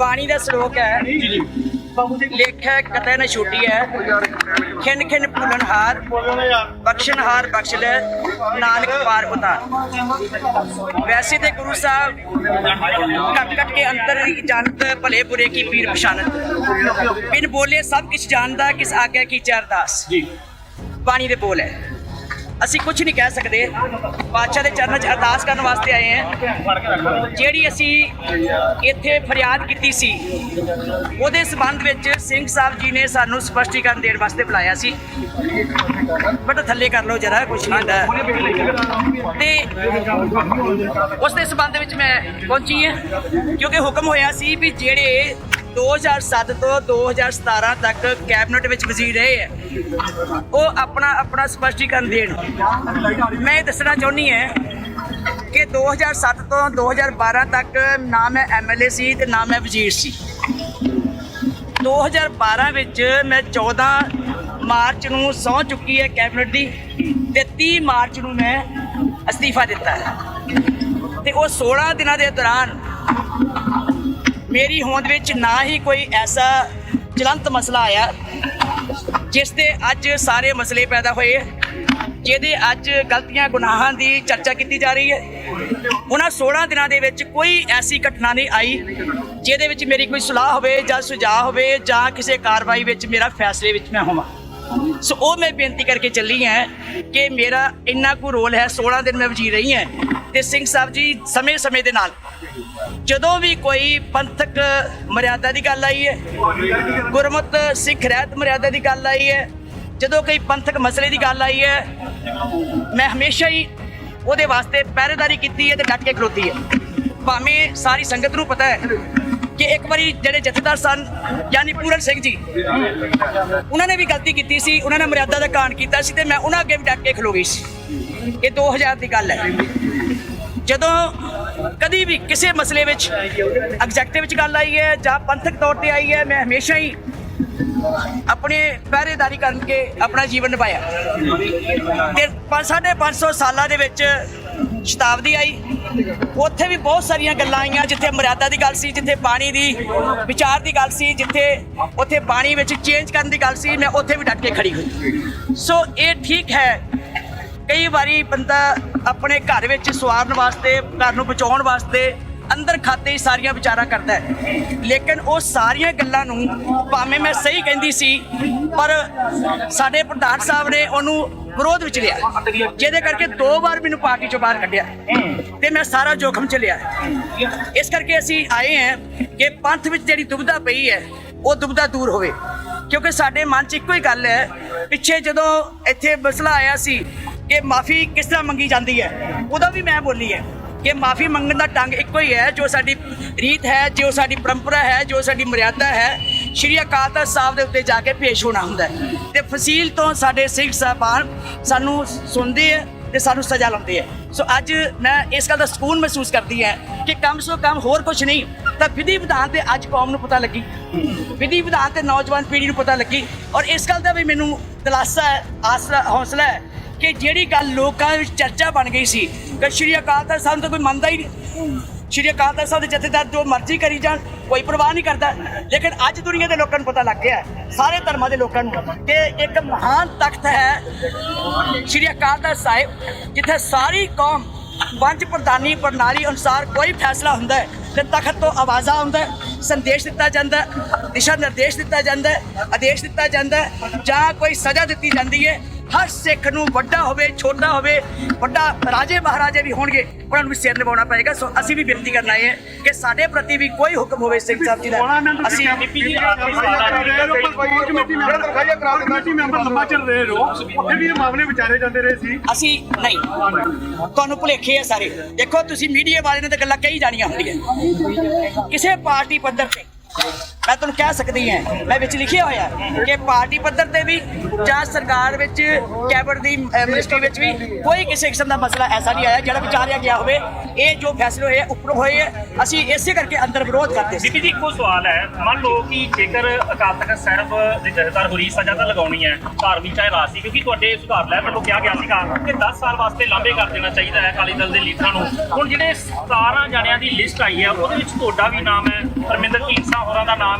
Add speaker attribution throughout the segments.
Speaker 1: ਬਾਣੀ ਦਾ ਸ਼ਲੋਕ ਹੈ। ਲੇਖੈ ਕਤੈ ਨ ਛੋਟੀ ਹੈ। ਖਿਨ ਖਿਨ ਭੁਲਨ ਹਾਰ ਬਖਸ਼ਣ ਹਾਰ ਬਖਸ਼ ਲੈ ਨਾਨਕ ਪਾਰ ਉਤਾਰ। ਵੈਸੇ ਤੇ ਗੁਰੂ ਸਾਹਿਬ ਕੱਟ ਕੱਟ ਕੇ ਅੰਤਰ ਜਾਣਤ ਭਲੇ ਬੁਰੇ ਕੀ ਪੀਰ ਪਛਾਨਤ ਬਿਨ ਬੋਲੇ ਸਭ ਕੁਝ ਜਾਣਦਾ ਕਿਸ ਆਗਿਆ ਕੀ ਅਰਦਾਸ
Speaker 2: ਜੀ।
Speaker 1: ਬਾਣੀ ਦੇ ਬੋਲ ਹੈ। ਅਸੀਂ ਕੁਝ ਨਹੀਂ ਕਹਿ ਸਕਦੇ। ਬਾਦਸ਼ਾਹ ਦੇ ਚਰਨਾਂ 'ਚ ਅਰਦਾਸ ਕਰਨ ਵਾਸਤੇ ਆਏ ਹਾਂ। ਜਿਹੜੀ ਅਸੀਂ ਇੱਥੇ ਫਰਿਆਦ ਕੀਤੀ ਸੀ, ਉਹਦੇ ਸਬੰਧ ਵਿੱਚ ਸਿੰਘ ਸਾਹਿਬ ਜੀ ਨੇ ਸਾਨੂੰ ਸਪਸ਼ਟੀਕਰਨ ਦੇਣ ਵਾਸਤੇ ਬੁਲਾਇਆ ਸੀ। ਬਟ ਥੱਲੇ ਕਰ ਲਓ ਜਰਾ ਕੁਝ ਨਹੀਂ ਹੁੰਦਾ। ਤੇ ਉਸ ਦੇ ਸਬੰਧ ਵਿੱਚ ਮੈਂ ਪਹੁੰਚੀ ਹਾਂ, ਕਿਉਂਕਿ ਹੁਕਮ ਹੋਇਆ ਸੀ ਵੀ ਜਿਹੜੇ 2007 ਤੋਂ 2017 ਤੱਕ ਕੈਬਨਿਟ ਵਿੱਚ ਵਜ਼ੀਰ ਰਹੇ ਹੈ। ਉਹ ਆਪਣਾ ਆਪਣਾ ਸਪਸ਼ਟੀਕਰਨ ਦੇਣ। ਮੈਂ ਇਹ ਦੱਸਣਾ ਚਾਹੁੰਦੀ ਹਾਂ ਕਿ 2007 ਤੋਂ 2012 ਤੱਕ ਨਾ ਮੈਂ ਐਮਐਲਏ ਸੀ ਤੇ ਨਾ ਮੈਂ ਵਜ਼ੀਰ ਸੀ। 2012 ਵਿੱਚ ਮੈਂ 14 ਮਾਰਚ ਨੂੰ ਸਹੁੰ ਚੁੱਕੀ ਹੈ ਕੈਬਨਿਟ ਦੀ ਤੇ 30 ਮਾਰਚ ਨੂੰ ਮੈਂ ਅਸਤੀਫਾ ਦਿੱਤਾ ਹੈ। ਤੇ ਉਹ 16 ਦਿਨਾਂ ਦੇ ਦੌਰਾਨ ਮੇਰੀ ਹੋਂਦ ਵਿੱਚ ਨਾ ਹੀ ਕੋਈ ਐਸਾ ਜਲੰਤ ਮਸਲਾ ਆਇਆ, ਜਿਸ ਤੇ ਅੱਜ ਸਾਰੇ ਮਸਲੇ ਪੈਦਾ ਹੋਏ, ਜਿਹਦੇ ਅੱਜ ਗਲਤੀਆਂ ਗੁਨਾਹਾਂ ਦੀ ਚਰਚਾ ਕੀਤੀ ਜਾ ਰਹੀ ਹੈ। ਉਹਨਾਂ 16 ਦਿਨਾਂ ਦੇ ਵਿੱਚ ਕੋਈ ਐਸੀ ਘਟਨਾ ਨਹੀਂ ਆਈ, ਜਿਹਦੇ ਵਿੱਚ ਮੇਰੀ ਕੋਈ ਸਲਾਹ ਹੋਵੇ ਜਾਂ ਸੁਝਾਅ ਹੋਵੇ ਜਾਂ ਕਿਸੇ ਕਾਰਵਾਈ ਵਿੱਚ ਮੇਰਾ ਫੈਸਲੇ ਵਿੱਚ ਮੈਂ ਹੋਵਾਂ। ਸੋ ਉਹ ਮੈਂ ਬੇਨਤੀ ਕਰਕੇ ਚੱਲੀ ਹਾਂ ਕਿ ਮੇਰਾ ਇੰਨਾ ਕੁ ਰੋਲ ਹੈ 16 ਦਿਨ ਮੈਂ ਵਜ਼ੀਰ ਰਹੀ ਹਾਂ ਤੇ ਸਿੰਘ ਸਾਹਿਬ ਜੀ ਸਮੇਂ-ਸਮੇਂ ਦੇ ਨਾਲ। ਜਦੋਂ ਵੀ ਕੋਈ ਪੰਥਕ ਮਰਿਆਦਾ ਦੀ ਗੱਲ ਆਈ ਹੈ ਗੁਰਮਤ ਸਿੱਖ ਰਹਿਤ ਮਰਿਆਦਾ ਦੀ ਗੱਲ ਆਈ ਹੈ, ਜਦੋਂ ਕੋਈ ਪੰਥਕ ਮਸਲੇ ਦੀ ਗੱਲ ਆਈ ਹੈ, ਮੈਂ ਹਮੇਸ਼ਾ ਹੀ ਉਹਦੇ ਵਾਸਤੇ ਪਹਿਰੇਦਾਰੀ ਕੀਤੀ ਹੈ ਤੇ ਡਟ ਕੇ ਖਲੋਤੀ ਹੈ। ਭਾਵੇਂ ਸਾਰੀ ਸੰਗਤ ਨੂੰ ਪਤਾ ਹੈ ਕਿ ਇੱਕ ਵਾਰੀ ਜਿਹੜੇ ਜਥੇਦਾਰ ਸਨ, ਯਾਨੀ ਪੂਰਨ ਸਿੰਘ ਜੀ, ਉਹਨਾਂ ਨੇ ਵੀ ਗਲਤੀ ਕੀਤੀ ਸੀ, ਉਹਨਾਂ ਨੇ ਮਰਿਆਦਾ ਦਾ ਕਾਣ ਕੀਤਾ ਸੀ ਤੇ ਮੈਂ ਉਹਨਾਂ ਅੱਗੇ ਵੀ ਡੱਕ ਕੇ ਖਲੋ ਗਈ ਸੀ। ਇਹ 2000 ਦੀ ਗੱਲ ਹੈ। ਜਦੋਂ ਕਦੀ ਵੀ ਕਿਸੇ ਮਸਲੇ ਵਿੱਚ ਐਗਜ਼ੈਕਟਿਵ ਵਿੱਚ ਗੱਲ ਆਈ ਹੈ ਜਾਂ ਪੰਥਕ ਤੌਰ ਤੇ ਆਈ ਹੈ, ਮੈਂ ਹਮੇਸ਼ਾ ਹੀ ਆਪਣੇ ਪਹਿਰੇਦਾਰੀ ਕਰਕੇ ਆਪਣਾ ਜੀਵਨ ਨਿਭਾਇਆ। ਤੇ 550 ਸਾਲਾਂ ਦੇ ਵਿੱਚ ਸ਼ਤਾਬਦੀ ਆਈ। ਉੱਥੇ ਵੀ ਬਹੁਤ ਸਾਰੀਆਂ ਗੱਲਾਂ ਆਈਆਂ, ਜਿੱਥੇ ਮਰਿਆਦਾ ਦੀ ਗੱਲ ਸੀ, ਜਿੱਥੇ ਪਾਣੀ ਦੀ, ਵਿਚਾਰ ਦੀ ਗੱਲ ਸੀ, ਜਿੱਥੇ ਉੱਥੇ ਪਾਣੀ ਵਿੱਚ ਚੇਂਜ ਕਰਨ ਦੀ ਗੱਲ ਸੀ, ਮੈਂ ਉੱਥੇ ਵੀ ਡਟ ਕੇ ਖੜੀ ਹੋਈ। ਸੋ ਇਹ ਠੀਕ ਹੈ, ਕਈ ਵਾਰੀ ਬੰਦਾ ਆਪਣੇ ਘਰ ਵਿੱਚ ਸਵਾਰਨ ਵਾਸਤੇ, ਘਰ ਨੂੰ ਬਚਾਉਣ ਵਾਸਤੇ ਅੰਦਰ ਖਾਤੇ ਹੀ ਸਾਰੀਆਂ ਵਿਚਾਰਾਂ ਕਰਦਾ ਹੈ। ਲੇਕਿਨ ਉਹ ਸਾਰੀਆਂ ਗੱਲਾਂ ਨੂੰ ਭਾਵੇਂ ਮੈਂ ਸਹੀ ਕਹਿੰਦੀ ਸੀ, ਪਰ ਸਾਡੇ ਪ੍ਰਧਾਨ ਸਾਹਿਬ ਨੇ ਉਹਨੂੰ ਵਿਰੋਧ ਵਿੱਚ ਲਿਆ। ਜਿਹਦੇ ਕਰਕੇ ਦੋ ਵਾਰ ਮੈਨੂੰ ਪਾਰਟੀ ਚੋਂ ਬਾਹਰ ਕੱਢਿਆ। ਤੇ ਮੈਂ ਸਾਰਾ ਜੋਖਮ ਚ ਲਿਆ। ਇਸ ਕਰਕੇ ਅਸੀਂ ਆਏ ਹਾਂ ਕਿ ਪੰਥ ਵਿੱਚ ਜਿਹੜੀ ਦੁਬਿਧਾ ਪਈ ਹੈ, ਉਹ ਦੁਬਿਧਾ ਦੂਰ ਹੋਵੇ। ਕਿਉਂਕਿ ਸਾਡੇ ਮਨ 'ਚ ਇੱਕੋ ਹੀ ਗੱਲ ਹੈ, ਪਿੱਛੇ ਜਦੋਂ ਇੱਥੇ ਮਸਲਾ ਆਇਆ ਸੀ ਕਿ ਮਾਫੀ ਕਿਸ ਤਰ੍ਹਾਂ ਮੰਗੀ ਜਾਂਦੀ ਹੈ, ਉਹਦਾ ਵੀ ਮੈਂ ਬੋਲੀ ਹੈ। ਕਿ ਮਾਫੀ ਮੰਗਣ ਦਾ ਢੰਗ ਇੱਕੋ ਹੀ ਹੈ, ਜੋ ਸਾਡੀ ਰੀਤ ਹੈ, ਜੋ ਸਾਡੀ ਪਰੰਪਰਾ ਹੈ, ਜੋ ਸਾਡੀ ਮਰਿਆਦਾ ਹੈ, ਸ਼੍ਰੀ ਅਕਾਲ ਤਖਤ ਸਾਹਿਬ ਦੇ ਉੱਤੇ ਜਾ ਕੇ ਪੇਸ਼ ਹੋਣਾ ਹੁੰਦਾ ਹੈ। ਤੇ ਫਸੀਲ ਤੋਂ ਸਾਡੇ ਸਿੱਖ ਸਾਹਿਬਾਨ ਸਾਨੂੰ ਸੁਣਦੇ ਹੈ ਤੇ ਸਾਨੂੰ ਸਜ਼ਾ ਲਾਉਂਦੇ ਹੈ। ਸੋ ਅੱਜ ਮੈਂ ਇਸ ਗੱਲ ਦਾ ਸਕੂਨ ਮਹਿਸੂਸ ਕਰਦੀ ਹੈ ਕਿ ਕਮ ਸੋ ਕਮ ਹੋਰ ਕੁਝ ਨਹੀਂ, ਤਾਂ ਵਿਧੀ ਵਿਧਾਨ ਤੇ ਅੱਜ ਕੌਮ ਨੂੰ ਪਤਾ ਲੱਗੀ। ਵਿਧੀ ਵਿਧਾਨ ਤੇ ਨੌਜਵਾਨ ਪੀੜ੍ਹੀ ਨੂੰ ਪਤਾ ਲੱਗੀ। ਔਰ ਇਸ ਗੱਲ ਦਾ ਵੀ ਮੈਨੂੰ ਦਿਲਾਸਾ ਹੈ, ਆਸਰਾ, ਹੌਸਲਾ ਹੈ ਕਿ ਜਿਹੜੀ ਗੱਲ ਲੋਕਾਂ ਵਿੱਚ ਚਰਚਾ ਬਣ ਗਈ ਸੀ ਕਿ ਸ਼੍ਰੀ ਅਕਾਲ ਤਖਤ ਸਾਹਿਬ ਨੂੰ ਕੋਈ ਮੰਨਦਾ ਹੀ ਨਹੀਂ। ਸ਼੍ਰੀ ਅਕਾਲ ਤਖਤ ਸਾਹਿਬ ਦੇ ਜਥੇਦਾਰ ਜੋ ਮਰਜ਼ੀ ਕਰੀ ਜਾਣ, ਕੋਈ ਪਰਵਾਹ ਨਹੀਂ ਕਰਦਾ। ਲੇਕਿਨ ਅੱਜ ਦੁਨੀਆ ਦੇ ਲੋਕਾਂ ਨੂੰ ਪਤਾ ਲੱਗ ਗਿਆ ਸਾਰੇ ਧਰਮਾਂ ਦੇ ਲੋਕਾਂ ਨੂੰ, ਕਿ ਇੱਕ ਮਹਾਨ ਤਖਤ ਹੈ ਸ਼੍ਰੀ ਅਕਾਲ ਤਖਤ ਸਾਹਿਬ, ਜਿੱਥੇ ਸਾਰੀ ਕੌਮ ਪੰਜ ਪ੍ਰਧਾਨੀ ਪ੍ਰਣਾਲੀ ਅਨੁਸਾਰ ਕੋਈ ਫੈਸਲਾ ਹੁੰਦਾ ਹੈ, ਤੇ ਤਖਤ ਤੋਂ ਆਵਾਜ਼ਾਂ ਆਉਂਦਾ ਸੰਦੇਸ਼ ਦਿੱਤਾ ਜਾਂਦਾ ਦਿਸ਼ਾ ਨਿਰਦੇਸ਼ ਦਿੱਤਾ ਜਾਂਦਾ ਆਦੇਸ਼ ਦਿੱਤਾ ਜਾਂਦਾ ਜਾਂ ਕੋਈ ਸਜ਼ਾ ਦਿੱਤੀ ਜਾਂਦੀ ਹੈ ਹਰ ਸਿੱਖ ਨੂੰ ਵੱਡਾ ਹੋਵੇ ਛੋਟਾ ਹੋਵੇ ਵੱਡਾ ਰਾਜੇ ਮਹਾਰਾਜੇ ਵੀ ਹੋਣਗੇ ਉਹਨਾਂ ਨੂੰ ਵੀ ਸਿਰ ਨਿਭਾਉਣਾ ਪਏਗਾ। ਸੋ ਅਸੀਂ ਵੀ ਬੇਨਤੀ ਕਰਨ ਆਏ ਹਾਂ ਕਿ ਸਾਡੇ ਪ੍ਰਤੀ ਵੀ ਕੋਈ ਹੁਕਮ ਹੋਵੇ ਸਿੰਘ ਸਾਹਿਬ ਜੀ ਦਾ। ਅਸੀਂ
Speaker 2: ਕਮੇਟੀ ਮੈਂਬਰ ਲੰਬਾ ਚਿਰ ਰਹੇ ਹੋ। ਉੱਥੇ ਵੀ ਇਹ ਮਾਮਲੇ ਵਿਚਾਰੇ ਜਾਂਦੇ ਰਹੇ ਸੀ।
Speaker 1: ਅਸੀਂ ਨਹੀਂ। ਤੁਹਾਨੂੰ ਭੁਲੇਖੇ ਆ ਸਾਰੇ। ਦੇਖੋ ਤੁਸੀਂ ਮੀਡੀਆ ਵਾਲੇ ਨੇ ਤਾਂ ਗੱਲਾਂ ਕਹੀ ਜਾਣੀਆਂ ਹੁੰਦੀਆਂ। ਕਿਸੇ ਪਾਰਟੀ ਪੱਧਰ ਤੇ ਮੈਂ ਤੁਹਾਨੂੰ ਕਹਿ ਸਕਦੀ ਹਾਂ ਮੈਂ ਵਿੱਚ ਲਿਖਿਆ ਹੋਇਆ ਕਿ ਪਾਰਟੀ ਪੱਧਰ ਤੇ ਵੀ ਜਾਂ ਸਰਕਾਰ ਵਿੱਚ ਕੈਬਨਿਟ ਦੀ ਮਿਨਿਸਟਰੀ ਵਿੱਚ ਵੀ ਕੋਈ ਕਿਸੇ ਕਿਸਮ ਦਾ ਮਸਲਾ ਐਸਾ ਨਹੀਂ ਆਇਆ ਜਿਹੜਾ ਵਿਚਾਰਿਆ ਗਿਆ ਹੋਵੇ। ਇਹ ਜੋ ਫੈਸਲੇ ਹੋਏ ਆ, ਹੋਏ ਅਸੀਂ ਇਸੇ ਕਰਕੇ ਅੰਦਰ ਵਿਰੋਧ ਕਰਦੇ ਸੀ।
Speaker 3: ਬੀਬੀ ਜੀ ਇੱਕੋ ਸਵਾਲ ਹੈ। ਮੰਨ ਲਓ ਕਿ ਜੇਕਰ ਅਕਾਲ ਤਖਤ ਸਾਹਿਬ ਦੇ ਜਥੇਦਾਰ ਹੋਰੀ ਸਜ਼ਾ ਤਾਂ ਲਗਾਉਣੀ ਹੈ ਧਾਰਮਿਕ ਚਾਹੇ ਰਾਜਸੀ ਕਿਉਂਕਿ ਤੁਹਾਡੇ ਸੁਧਾਰ ਲੈ ਮੈਨੂੰ ਕਿਹਾ ਗਿਆ ਸੀਗਾ ਕਿ 10 ਸਾਲ ਵਾਸਤੇ ਲਾਂਭੇ ਕਰ ਦੇਣਾ ਚਾਹੀਦਾ ਹੈ ਅਕਾਲੀ ਦਲ ਦੇ ਲੀਡਰਾਂ ਨੂੰ। ਹੁਣ ਜਿਹੜੇ 17 ਜਣਿਆਂ ਦੀ ਲਿਸਟ ਆਈ ਹੈ ਉਹਦੇ ਵਿੱਚ ਤੁਹਾਡਾ ਵੀ ਨਾਮ ਹੈ। ਪਰਮਿੰਦਰ ਢੀਂਡਸਾ ਹੋਰਾਂ ਦਾ ਨਾਮ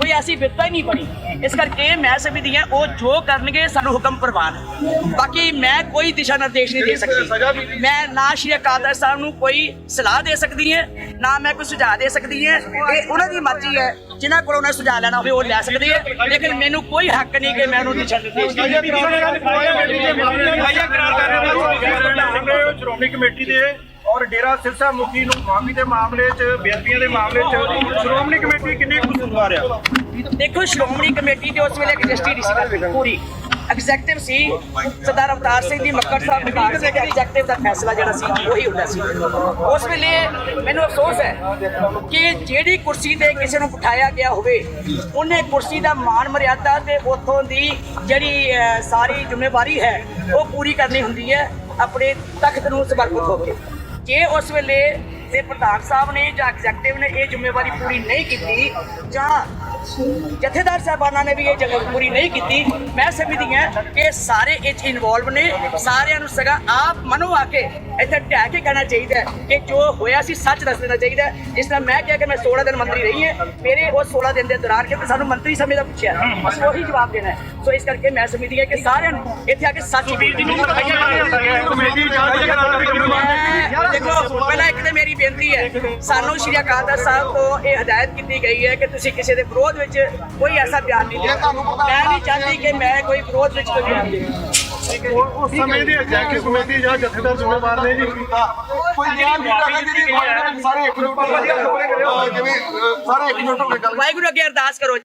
Speaker 1: ਕੋਈ ਐਸੀ ਬਿਪਤਾ ਹੀ ਨਹੀਂ ਬਣੀ। ਇਸ ਕਰਕੇ ਮੈਂ ਸਮਝਦੀ ਹਾਂ ਉਹ ਜੋ ਕਰਨਗੇ ਸਾਨੂੰ ਹੁਕਮ ਪ੍ਰਵਾਨ ਬਾਕੀ ਮੈਂ ਕੋਈ ਦਿਸ਼ਾ ਨਿਰਦੇਸ਼ ਨਹੀਂ ਦੇ ਸਕਦੀ। ਮੈਂ ਨਾ ਸ਼੍ਰੀ ਅਕਾਲ ਤਖਤ ਸਾਹਿਬ ਨੂੰ ਕੋਈ ਸਲਾਹ ਦੇ ਸਕਦੀ ਹਾਂ ਨਾ ਮੈਂ ਕੋਈ ਸੁਝਾਅ ਦੇ ਸਕਦੀ ਹਾਂ। ਇਹ ਉਹਨਾਂ ਦੀ ਮਰਜ਼ੀ ਹੈ। ਜਿਨ੍ਹਾਂ ਕੋਲ ਉਹਨਾਂ ਸੁਝਾਅ ਲੈਣਾ ਹੋਵੇ ਉਹ ਲੈ ਸਕਦੇ ਹੈ। ਲੇਕਿਨ ਮੈਨੂੰ ਕੋਈ ਹੱਕ ਨਹੀਂ ਕਿ ਮੈਂ ਉਹਨੂੰ ਦਿਸ਼ਾ ਨਿਰਦੇਸ਼ ਦੇ
Speaker 2: ਸ਼੍ਰੋਮਣੀ ਕਮੇਟੀ ਦੇ ਔਰ ਡੇਰਾ ਸਿਰਸਾ ਮੁਖੀ ਨੂੰ ਮਾਫੀ ਦੇ ਮਾਮਲੇ 'ਚ, ਬੇਅਦਬੀਆਂ ਦੇ ਮਾਮਲੇ 'ਚ ਸ਼੍ਰੋਮਣੀ ਕਮੇਟੀ ਕਿੰਨੀ ਕੁ ਕਸੂਰਵਾਰ ਆ
Speaker 1: ਦੇਖੋ, ਸ਼੍ਰੋਮਣੀ ਕਮੇਟੀ ਦੇ ਉਸ ਵੇਲੇ ਇੱਕ ਜਸਟੀ ਨਹੀਂ ਸੀ ਕਰਦੀ, ਪੂਰੀ। ਐਗਜ਼ੈਕਟਿਵ ਸੀ, ਸਰਦਾਰ ਅਵਤਾਰ ਸਿੰਘ ਦੀ ਮੱਕੜ ਸਾਹਿਬ ਵਿਭਾਗ ਸੀ ਐਗਜ਼ੈਕਟਿਵ ਦਾ ਫੈਸਲਾ ਜਿਹੜਾ ਸੀ, ਉਹੀ ਹੁੰਦਾ ਸੀ। ਉਸ ਵੇਲੇ ਮੈਨੂੰ ਅਫਸੋਸ ਹੈ ਕਿ ਜਿਹੜੀ ਕੁਰਸੀ ਤੇ ਕਿਸੇ ਨੂੰ ਬਿਠਾਇਆ ਗਿਆ ਹੋਵੇ, ਉਹਨੇ ਕੁਰਸੀ ਦਾ ਮਾਣ ਮਰਿਆਦਾ ਤੇ ਉਥੋਂ ਦੀ ਜਿਹੜੀ ਸਾਰੀ ਜ਼ਿੰਮੇਵਾਰੀ ਹੈ, ਉਹ ਪੂਰੀ ਕਰਨੀ ਹੁੰਦੀ ਹੈ, ਆਪਣੇ ਤਖਤ ਨੂੰ ਸਮਰਪਿਤ ਹੋ ਕੇ। ਜੇ ਉਸ ਵੇਲੇ ਦੇ ਪ੍ਰਧਾਨ ਸਾਹਿਬ ਨੇ ਜਾਂ ਐਗਜ਼ੈਕਟਿਵ ਨੇ ਇਹ ਜ਼ਿੰਮੇਵਾਰੀ ਪੂਰੀ ਨਹੀਂ ਕੀਤੀ, ਜਾਂ ਜਥੇਦਾਰ ਸਾਹਿਬਾਨਾਂ ਨੇ ਵੀ ਇਹ ਜਗ੍ਹਾ ਪੂਰੀ ਨਹੀਂ ਕੀਤੀ। ਮੈਂ ਸਮਝਦੀ ਹਾਂ ਕਿ ਸਾਰੇ ਇਹ 'ਚ ਇਨਵੋਲਵ ਨੇ। ਸਾਰਿਆਂ ਨੂੰ ਸਗਾ ਆਪ ਮਨੋ ਆ ਕੇ ਇੱਥੇ ਢਹਿ ਕੇ ਕਹਿਣਾ ਚਾਹੀਦਾ ਕਿ ਜੋ ਹੋਇਆ ਸੀ ਸੱਚ ਦੱਸ ਦੇਣਾ ਚਾਹੀਦਾ ਜਿਸ ਤਰ੍ਹਾਂ ਮੈਂ ਕਿਹਾ ਕਿ ਮੈਂ 16 ਦਿਨ ਮੰਤਰੀ ਰਹੀ ਹਾਂ। ਮੇਰੇ ਉਹ 16 ਦਿਨ ਦੇ ਦੌਰਾਨ ਕਿਉਂਕਿ ਸਾਨੂੰ ਮੰਤਰੀ ਸਮੇਂ ਦਾ ਪੁੱਛਿਆ ਅਸੀਂ ਉਹੀ ਜਵਾਬ ਦੇਣਾ ਸੋ ਇਸ ਕਰਕੇ ਮੈਂ ਸਮਝਦੀ ਹਾਂ ਕਿ ਸਾਰਿਆਂ ਨੂੰ ਇੱਥੇ ਆ ਕੇ ਸੱਚ ਬੋਲਣਾ
Speaker 2: ਕਮੇਟੀ ਜਾਂਚ
Speaker 1: ਮੈਂ- ਦੇਖੋ, ਪਹਿਲਾਂ ਇੱਕ ਤੇ ਮੇਰੀ ਬੇਨਤੀ ਹੈ, ਸਾਨੂੰ ਸ਼੍ਰੀ ਅਕਾਲ ਤਖਤ ਸਾਹਿਬ ਤੋਂ ਇਹ ਹਦਾਇਤ ਕੀਤੀ ਗਈ ਹੈ ਕਿ ਤੁਸੀਂ ਕਿਸੇ ਦੇ ਵਿਰੋਧ ਵਿੱਚ ਕੋਈ ਐਸਾ ਬਿਆਨ ਨਹੀਂ ਦੇਣਾ ਮੈਂ ਨਹੀਂ ਚਾਹਦੀ ਕਿ ਮੈਂ ਕੋਈ ਵਿਰੋਧ ਵਿੱਚ ਕੋਈ ਬਿਆਨ ਦੇਵਾਂ
Speaker 2: ਉਸ ਸਮੇਂ ਦੀ ਐਗਜ਼ੈਕਟਿਵ ਕਮੇਟੀ ਜਾਂ ਜਥੇਦਾਰ ਜ਼ਿੰਮੇਵਾਰ ਨੇ ਜੀ।
Speaker 4: ਕੋਈ ਬਿਆਨ ਨਹੀਂ ਲੱਗਾ ਜਿਹੜੀ ਸਾਰੇ ਇੱਕ ਕੇ ਜਿਵੇਂ ਸਾਰੇ ਇੱਕ ਜੁਟ ਹੋ ਕੇ ਗੱਲ
Speaker 1: ਵਾਹਿਗੁਰੂ ਅੱਗੇ ਅਰਦਾਸ ਕਰੋ।